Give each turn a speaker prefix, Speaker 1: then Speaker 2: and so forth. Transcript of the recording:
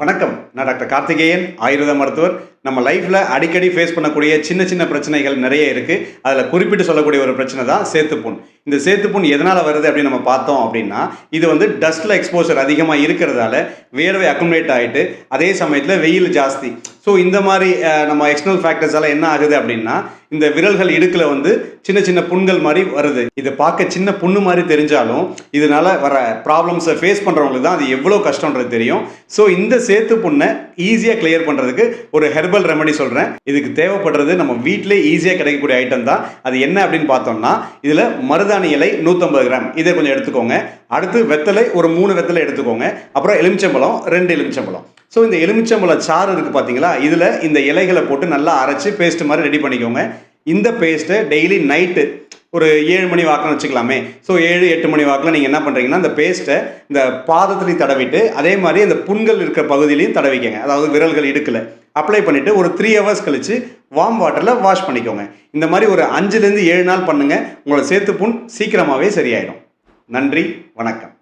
Speaker 1: வணக்கம். நான் டாக்டர் கார்த்திகேயன் ஆயுர்வேத மருத்துவர். நம்ம லைஃப்பில் அடிக்கடி ஃபேஸ் பண்ணக்கூடிய சின்ன சின்ன பிரச்சனைகள் நிறைய இருக்குது அதில் குறிப்பிட்டு சொல்லக்கூடிய ஒரு பிரச்சனை தான் சேத்துப்புண். இந்த சேத்துப்புண் எதனால் வருது அப்படின்னு நம்ம பார்த்தோம் அப்படின்னா இது வந்து டஸ்ட்டில் எக்ஸ்போசர் அதிகமாக இருக்கிறதால வேர்வை அக்குமுலேட் ஆகிட்டு அதே சமயத்தில் வெயில் ஜாஸ்தி. ஸோ இந்த மாதிரி நம்ம எக்ஸ்டர்னல் எல்லாம் என்ன ஆகுது அப்படின்னா இந்த விரல்கள் இடுக்கில் வந்து சின்ன சின்ன புண்கள் மாதிரி வருது. இது பார்க்க சின்ன புண்ணு மாதிரி தெரிஞ்சாலும் இதனால வர ப்ராப்ளம்ஸை ஃபேஸ் பண்ணுறவங்களுக்கு தான் அது எவ்வளோ கஷ்டன்றது தெரியும். ஸோ இந்த சேத்து புண்ணை ஈஸியாக கிளியர் பண்ணுறதுக்கு ஒரு ஹெர்பல் ரெமடி சொல்கிறேன் இதுக்கு தேவைப்படுறது நம்ம வீட்டிலே ஈஸியாக கிடைக்கக்கூடிய ஐட்டம் தான். அது என்ன அப்படின்னு பார்த்தோம்னா இதில் மருதாணி இலை நூற்றம்பது கிராம். இதை கொஞ்சம் எடுத்துக்கோங்க. அடுத்து வெத்தலை ஒரு மூணு வெத்தலை எடுத்துக்கோங்க. அப்புறம் எலுமிச்சம்பழம் ரெண்டு எலுமிச்சம்பழம். ஸோ இந்த எலுமிச்சம்பழ சாறு இருக்குது பார்த்தீங்களா இதில் இந்த இலைகளை போட்டு நல்லா அரைச்சி பேஸ்ட் மாதிரி ரெடி பண்ணிக்கோங்க. இந்த பேஸ்ட்டை டெய்லி நைட்டு ஒரு ஏழு மணி வாக்கில் வச்சுக்கலாமே. ஸோ ஏழு எட்டு மணி வாக்கில் நீங்கள் என்ன பண்ணுறீங்கன்னா இந்த பேஸ்ட்டை இந்த பாதத்துலையும் தடவிட்டு அதே மாதிரி இந்த புண்கள் இருக்கிற பகுதியிலையும் தடவிக்கங்க. அதாவது விரல்கள் இடுக்கலை. அப்ளை பண்ணிவிட்டு ஒரு த்ரீ ஹவர்ஸ் கழித்து வார்ம் வாட்டரில் வாஷ் பண்ணிக்கோங்க. இந்த மாதிரி ஒரு அஞ்சுலேருந்து ஏழு நாள் பண்ணுங்கள் உங்களோட சேர்த்து புண் சீக்கிரமாகவே சரியாயிடும். நன்றி வணக்கம்.